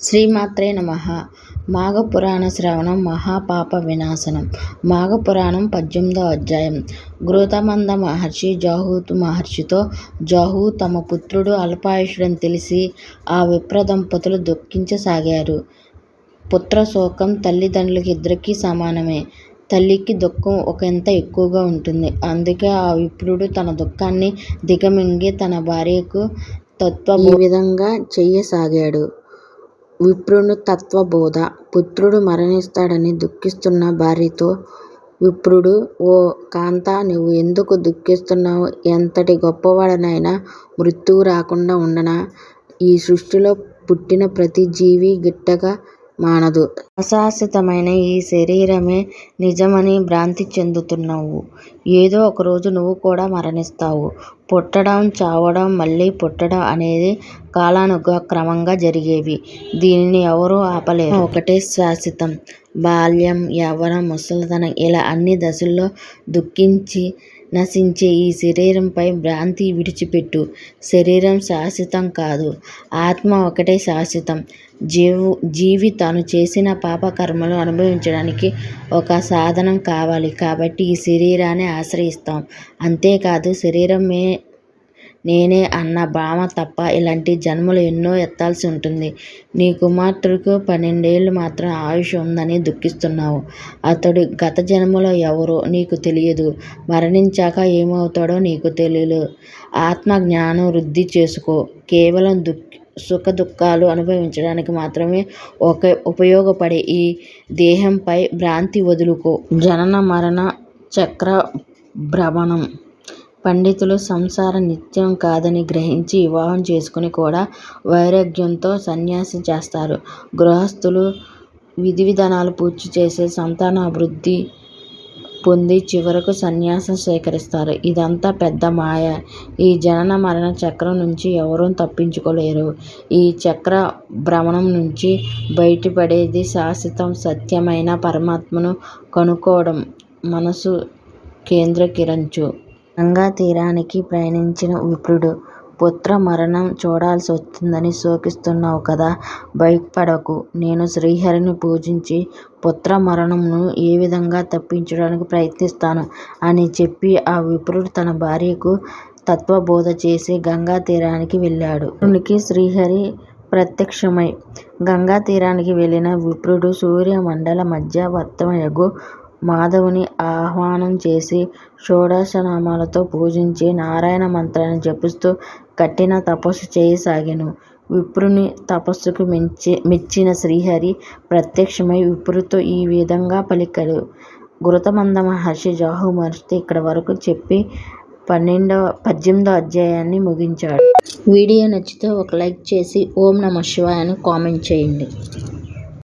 శ్రీమాత్రే నమ. మాఘపురాణ శ్రవణం మహాపాప వినాశనం. మాఘపురాణం పద్దెనిమిదో అధ్యాయం. గృతమంద మహర్షి జాహూతు మహర్షితో జాహు తమ పుత్రుడు అల్పాయుషుడని తెలిసి ఆ విప్ర దంపతులు దుఃఖించసాగారు పుత్రశోకం తల్లిదండ్రులకి ఇద్దరికీ సమానమే. తల్లికి దుఃఖం ఒకంత ఎక్కువగా ఉంటుంది. అందుకే ఆ విప్రుడు తన దుఃఖాన్ని దిగమింగి తన భార్యకు తత్వ విధంగా చెయ్యసాగాడు. విప్రుని తత్వబోధ. పుత్రుడు మరణిస్తాడని దుఃఖిస్తున్న భార్యతో విప్రుడు ఓ కాంతా నువ్వు ఎందుకు దుఃఖిస్తున్నావు? ఎంతటి గొప్పవాడనైనా మృత్యువు రాకుండా ఉండనా? ఈ సృష్టిలో పుట్టిన ప్రతి జీవి గిట్టక మానదు. అశాశ్వతమైన ఈ శరీరమే నిజమని భ్రాంతి చెందుతున్నావు. ఏదో ఒకరోజు నువ్వు కూడా మరణిస్తావు. పుట్టడం చావడం మళ్ళీ పుట్టడం అనేది కాలానుక్రమంగా జరిగేవి. దీనిని ఎవరూ ఆపలేరు. ఒకటే శాశ్వతం. బాల్యం యవ్వనం ముసలితనం ఇలా అన్ని దశల్లో దుఃఖించి నశించే ఈ శరీరంపై భ్రాంతి విడిచిపెట్టు. శరీరం శాశ్వతం కాదు. ఆత్మ ఒకటే శాశ్వతం. జీవు జీవి తాను చేసిన పాపకర్మలు అనుభవించడానికి ఒక సాధనం కావాలి. కాబట్టి ఈ శరీరాన్ని ఆశ్రయిస్తాం. అంతేకాదు శరీరమే నేనే అన్న భామ తప్ప ఇలాంటి జన్మలు ఎన్నో ఎత్తాల్సి ఉంటుంది. నీ కుమార్తెకు పన్నెండేళ్ళు మాత్రం ఆయుష్ ఉందని దుఃఖిస్తున్నావు. అతడు గత జన్మలో ఎవరో నీకు తెలియదు. మరణించాక ఏమవుతాడో నీకు తెలియదు ఆత్మ జ్ఞానం వృద్ధి చేసుకో. కేవలం దుఃఖ సుఖ దుఃఖాలు అనుభవించడానికి మాత్రమే ఒక ఉపయోగపడే ఈ దేహంపై భ్రాంతి వదులుకో. జనన మరణ చక్ర భ్రమణం. పండితులు సంసారం నిత్యం కాదని గ్రహించి వివాహం చేసుకుని కూడా వైరాగ్యంతో సన్యాసం చేస్తారు. గృహస్థులు విధివిధానాలు పూర్తి చేసి సంతానాభివృద్ధి పొంది చివరకు సన్యాసం స్వీకరిస్తారు. ఇదంతా పెద్ద మాయ. ఈ జనన మరణ చక్రం నుంచి ఎవరూ తప్పించుకోలేరు. ఈ చక్ర భ్రమణం నుంచి బయటపడేది శాశ్వతం సత్యమైన పరమాత్మను కనుక్కోవడం మనసు కేంద్రీకరించు గంగా తీరానికి ప్రయాణించిన విప్రుడు పుత్ర మరణం చూడాల్సి వస్తుందని శోకిస్తున్నావు కదా భయపడకు. నేను శ్రీహరిని పూజించి పుత్ర మరణంను ఏ విధంగా తప్పించడానికి ప్రయత్నిస్తాను అని చెప్పి ఆ విప్రుడు తన భార్యకు తత్వబోధ చేసి గంగా తీరానికి వెళ్ళాడు. విప్రునికి శ్రీహరి ప్రత్యక్షమై గంగా తీరానికి వెళ్ళిన విప్రుడు సూర్యమండల మధ్యవర్తమయగు మాధవుని ఆహ్వానం చేసి షోడశనామాలతో పూజించి నారాయణ మంత్రాన్ని జపిస్తూ కఠిన తపస్సు చేయసాగాను. విప్రుని తపస్సుకు మెచ్చి మెచ్చిన శ్రీహరి ప్రత్యక్షమై విప్రుతో ఈ విధంగా పలికాడు. గృతమంద మహర్షి జాహు మహర్షి ఇక్కడ వరకు చెప్పి పన్నెండవ పద్దెనిమిదో అధ్యాయాన్ని ముగించాడు. వీడియో నచ్చితే ఒక లైక్ చేసి ఓం నమ అని కామెంట్ చేయండి.